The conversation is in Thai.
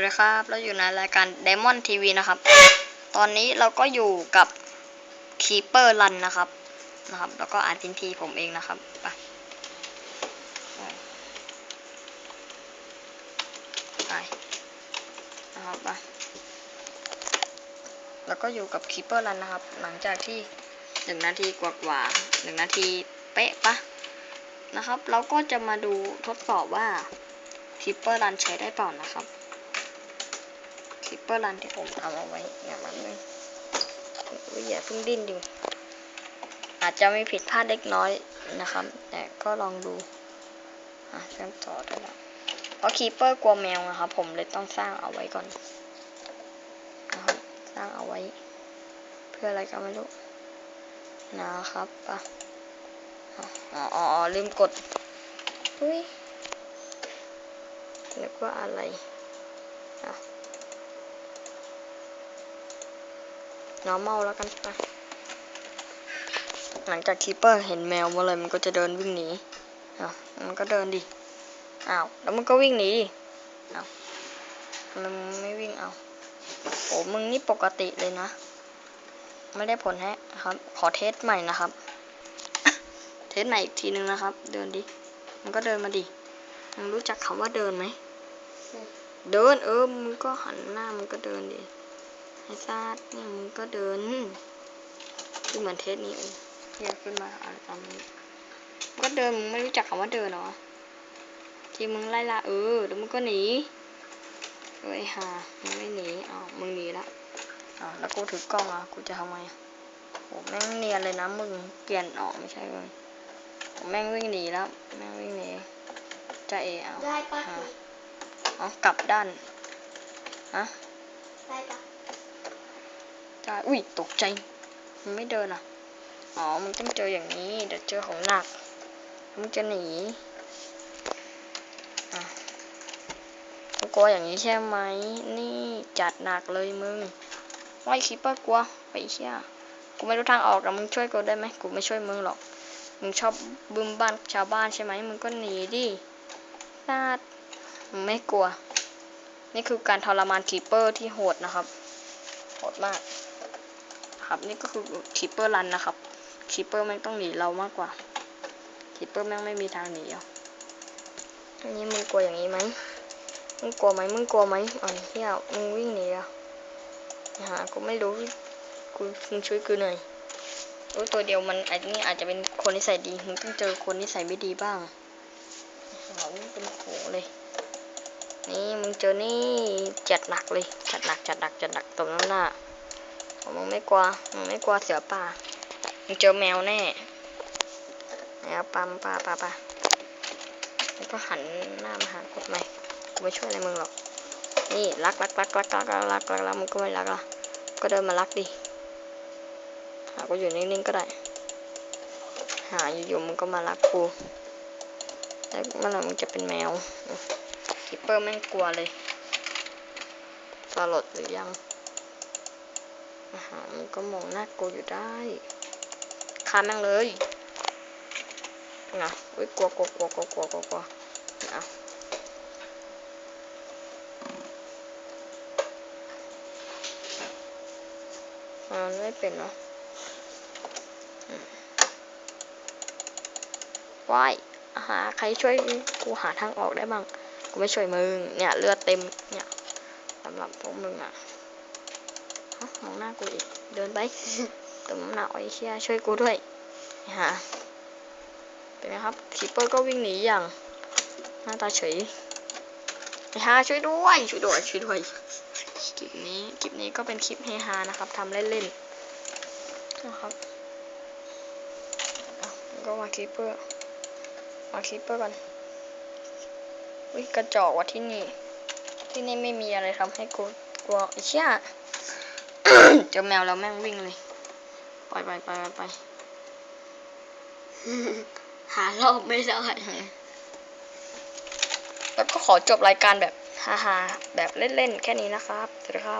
วัสดีครับ เราอยู่ในรายการ Diamond TV นะครับ ตอนนี้เราก็อยู่กับ Keeper Run นะครับ นะครับ แล้วก็อาร์ตินทีผมเองนะครับไปไปไปนะครับไปแล้วก็อยู่กับ Keeper Run นะครับ หลังจากที่หนึ่งนาทีกว่าๆหนึ่งนาทีเป๊ะปะนะครับ เราก็จะมาดูทดสอบว่า Keeper Run ใช้ได้เปล่านะครับ คิปเปอร์รันที่ผมทำเอาไว้เนี่ยมันนึงอุ้ยอย่าเพิ่งดิ้นดิอาจจะมีผิดพลาดเล็กน้อยนะครับ แต่ก็ลองดูอะเชื่อมต่อได้แล้วเพราะคีเปอร์กลัวแมวนะครับ ผมเลยต้องสร้างเอาไว้ก่อนนะครับสร้างเอาไว้ เพื่ออะไรก็ไม่รู้นะครับอะอ๋ออ๋ออ๋อลืมกดอุ้ยนึกว่าอะไรอะ normal แล้วกันไปหลังจากคีเปอร์เห็นแมวมื่อไรมันก็จะเดินวิ่งหนีอ้าวมันก็เดินดิอ้าวแล้วมันก็วิ่งหนีดิอ้าวมมึงไม่วิ่งเอาโอ้มึงนี่ปกติเลยนะ ไม่ได้ผลแฮะครับ ขอเทสใหม่นะครับ เทสใหม่อีกทีนึงนะครับ เดินดิ มันก็เดินมาดิมึงรู้จักคำว่าเดินไหม เดินเออ มึงก็หันหน้ามึงก็เดินดิ ไอ้ซาดนี่มึงก็เดินคือเหมือนเทสนี้เองเรียกขึ้นมาอะไรตามนี้มึงก็เดินมึงไม่รู้จักคำว่าเดินเหรอที่มึงไล่ล่าเออแล้วมึงก็หนีเอ้ยฮามึงไม่หนีอ้าวมึงหนีละอ้าวแล้วกูถือกล้องอะกูจะทำไงอะโหแม่งเนียนเลยนะมึงเกลียนออกไม่ใช่เลยโหแม่งวิ่งหนีแล้วแม่งวิ่งหนีจะเอเอาได้ปะอ่าเอากลับด้านฮะได้ปะ ได้อุ้ยตกใจ มันไม่เดินอะ อ๋อมึงต้องเจออย่างนี้ เดี๋ยวเจอของหนักมึงจะหนีอะมึงกลัวอย่างนี้ใช่ไหม นี่จัดหนักเลยมึงไว้คิดว่ากลัวไปเชี่ยกูไม่รู้ทางออกอะมึงช่วยกูได้ไหมกูไม่ช่วยมึงหรอก มึงชอบบึมบ้านชาวบ้านใช่ไหมมึงก็หนีดิซาดมึงไม่กลัว นี่คือการทรมานคีเปอร์ที่โหดนะครับ โหดมาก ครับ นี่ก็คือคีเปอร์รันนะครับคีเปอร์แม่งต้องหนีเรามากกว่าคีเปอร์แม่งไม่มีทางหนีอะอันนี้มึงกลัวอย่างนี้ไหมมึงกลัวไหมมึงกลัวไหมอ๋อเฮียมึงวิ่งหนีอะหากูไม่รู้กูมึงช่วยกูหน่อยรู้ตัวเดียวมันอันนี้อาจจะเป็นคนนิสัยดีมึงต้องเจอคนนิสัยไม่ดีบ้างหาวิ่งเป็นโขเลยนี่มึงเจอนี่จัดหนักเลยจัดหนักจัดหนักจัดหนักตรงน้ำหน้า ผมมึงไม่กลัวมึงไม่กลัวเสือป่ามึงเจอแมวแน่แมวปั๊มป่าป่าป่าแล้วก็หันหน้ามาหากดใหม่กูไม่ช่วยอะไรมึงหรอก นี่รักรักรักรักรักรักรักรักรักมึงก็ไม่รักละก็เดินมารักดิหากูอยู่นิ่งๆก็ได้ หาอยู่ๆมึงก็มารักกูแล้วเมื่อไหร่มึงจะเป็นแมวคิปเปอร์แม่งกลัวเลยสลดหรือยัง มันก็มองหน่ากลัวอยู่ได้ฆ่าแม่งเลยนะอุ้ยกลัวกลัวกลัวกลัวกลัวกลัวกลัวนะมันไม่เป็นเนาะอืมว้ายหาใครช่วยกูหาทางออกได้บ้าง กูไม่ช่วยมึง เนี่ยเลือดเต็ม เนี่ยสำหรับพวกมึงอะ มองหน้ากูอีก เดินไปตมหน้าไอ้เชี่ยช่วยกูด้วยฮะเป็นไงครับคีเปอร์ก็วิ่งหนีอย่างหน้าตาเฉยไอ้ฮาช่วยด้วย ช่วยด้วยช่วยด้วยคลิปนี้คลิปนี้ก็เป็นคลิปเฮฮานะครับทำเล่นๆนะครับก็มาคีเปอร์มาคีเปอร์กันวิกระจอกว่ะที่นี่ ที่นี่ไม่มีอะไรทำให้กูกลัวไอ้เชี่ย เจอแมวแล้วแม่งวิ่งเลยไปไปไปไปไปหารอบไม่ได้แล้วก็ขอจบรายการแบบฮาๆแบบเล่นๆ แค่นี้นะครับสวัสดีครับ